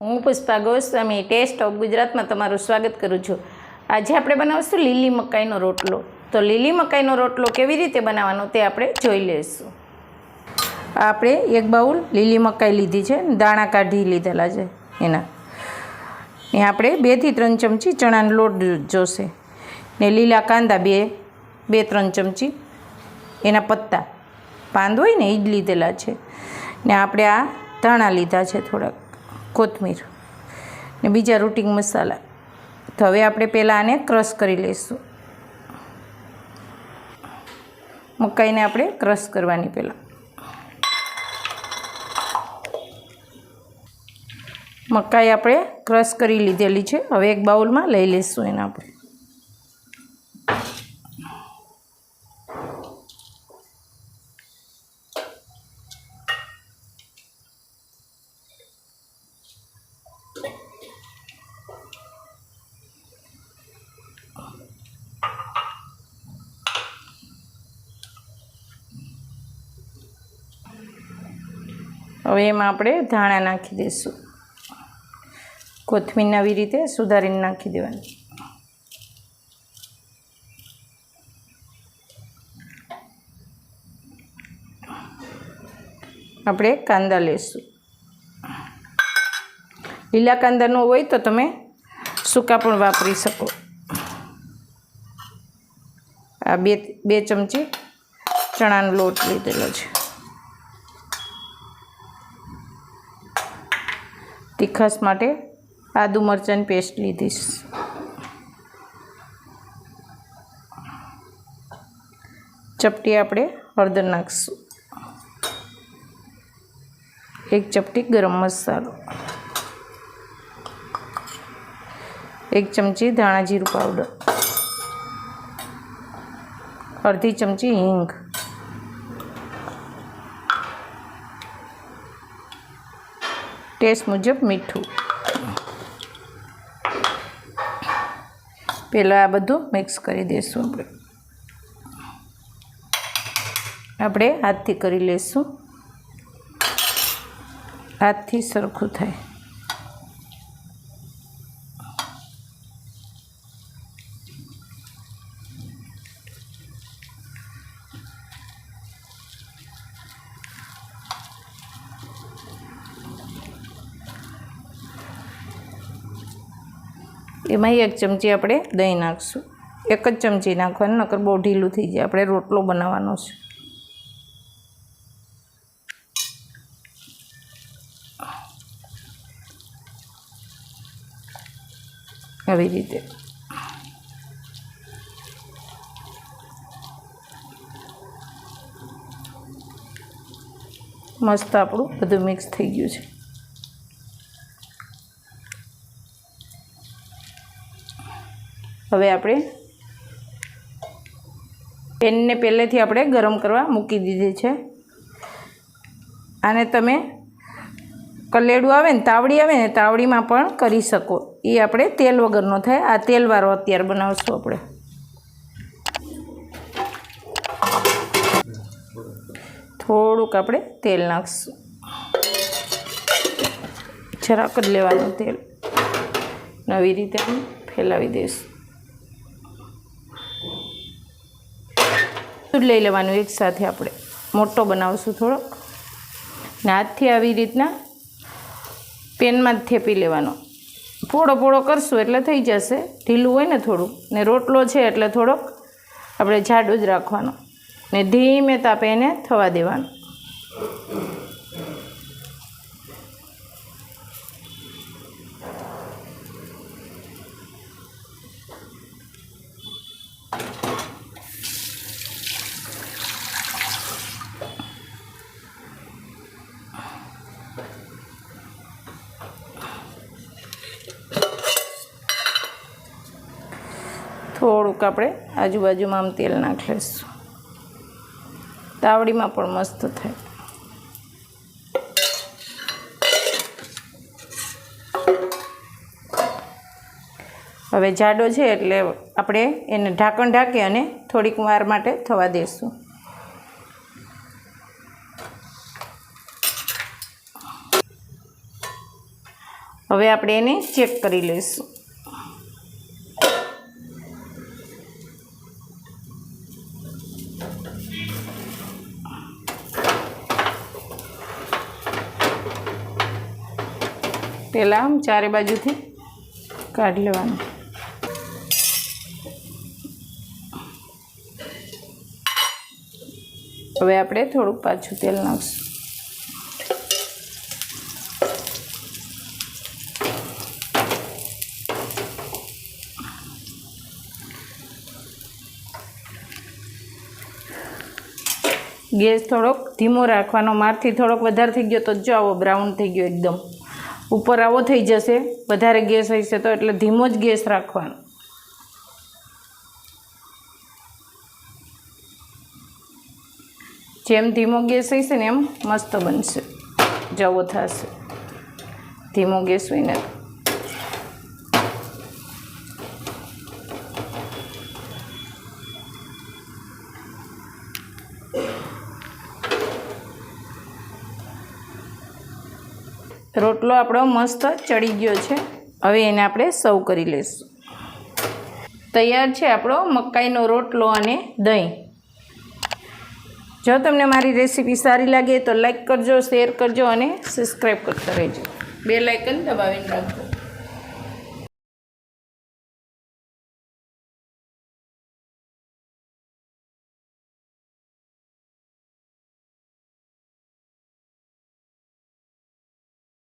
હું Pushpa Goswami test of ગુજરાતમાં તમારું સ્વાગત કરું છું. આજે આપણે બનાવશું લીલી મકાઈનો રોટલો. તો લીલી મકાઈનો રોટલો કેવી રીતે બનાવવાનો તે આપણે જોઈ લઈશું. આપણે એક બાઉલ લીલી મકાઈ લીધી છે, દાણા કાઢી લીધેલા છે એના. ને આપણે બેથી ત્રણ ચમચી ચણાનો લોટ જોશે. ને લીલા કાંદા બે બે ત્રણ ચમચી એના પત્તા. પાંદ હોય ને એ જ લીધેલા છે. ને આપણે આ ધાણા લીધા છે થોડાક. કોથમીર ને બીજા રૂટિંગ મસાલા. તો હવે આપણે પહેલાં આને ક્રશ કરી લઈશું. મકાઈને આપણે ક્રશ કરવાની પહેલાં. મકાઈ આપણે ક્રશ કરી લીધેલી છે. હવે એક બાઉલમાં લઈ લઈશું એને આપણે. હવે એમાં આપણે ધાણા નાખી દઈશું. કોથમીર આવી રીતે સુધારીને નાખી દેવાની. આપણે કાંદા લઈશું લીલા કાંદા ન હોય તો તમે સૂકા પણ વાપરી શકો. આ બે બે ચમચી ચણાનો લોટ લીધેલો છે. તીખાસ માટે આદુ મરચાંની પેસ્ટ લીધીશ ચપટી આપણે હળદર નાખીશું. એક ચપટી ગરમ મસાલો. એક ચમચી ધાણા જીરું પાવડર અડધી ચમચી હિંગ. ટેસ્ટ મુજબ મીઠું. પહેલાં આ બધું મિક્સ કરી દઈશું આપણે. આપણે હાથથી કરી લઈશું હાથથી સરખું થાય. એમાં એક ચમચી આપણે દહીં નાખીશું. એક જ ચમચી નાખવાનું, નકર બહુ ઢીલું થઈ જાય. આપણે રોટલો બનાવવાનો છે. આવી રીતે. મસ્ત આપણું બધું મિક્સ થઈ ગયું છે. હવે આપણે પેનને પહેલેથી આપણે ગરમ કરવા મૂકી દીધી છે. આને તમે કલેડું આવે ને, તાવડી આવે ને, તાવડીમાં પણ કરી શકો. એ આપણે તેલ વગરનો થાય. આ તેલવાળો અત્યારે બનાવશું આપણે. થોડુંક આપણે તેલ નાખીશું. જરાક જ લેવાનું તેલ. નવી રીતે ફેલાવી દઈશું. દૂધ લઈ લેવાનું એક સાથે આપણે. મોટો બનાવશું થોડોક ને હાથથી આવી રીતના પેનમાં જ થેપી લેવાનો. પોળો પોળો કરશું એટલે થઈ જશે. ઢીલું હોય ને થોડું. ને રોટલો છે એટલે થોડોક આપણે જાડો જ રાખવાનો. ને ધીમે તાપે એને થવા દેવાનું. થોડુંક આપણે આજુબાજુમાં આમ તેલ નાખી લઈશું તાવડીમાં પણ મસ્ત થાય. હવે જાડો છે એટલે આપણે એને ઢાંકણ ઢાંકી અને થોડીક વાર માટે થવા દઈશું હવે આપણે એને ચેક કરી લઈશું. પહેલાં આમ ચારે બાજુથી કાઢી લેવાનું. હવે આપણે થોડુંક પાછું તેલ નાખશું. ગેસ થોડોક ધીમો રાખવાનો, મારથી થોડોક વધારે થઈ ગયો તો જો આવો, બ્રાઉન થઈ ગયો એકદમ. ઉપર આવો થઈ જશે. વધારે ગેસ હશે તો એટલે ધીમો જ ગેસ રાખવાનો. જેમ ધીમો ગેસ હશે ને એમ મસ્ત બનશે. જવો થશે. ધીમો ગેસ હોય ને રોટલો આપણો મસ્ત ચડી ગયો છે. હવે એને આપણે સર્વ કરી લઈશું. તૈયાર છે આપણો મકાઈનો રોટલો અને દહીં. જો તમને મારી રેસીપી સારી લાગે તો લાઈક કરજો, શેર કરજો અને સબસ્ક્રાઈબ કરતા રહેજો. બે લાઇકન દબાવીને રાખજો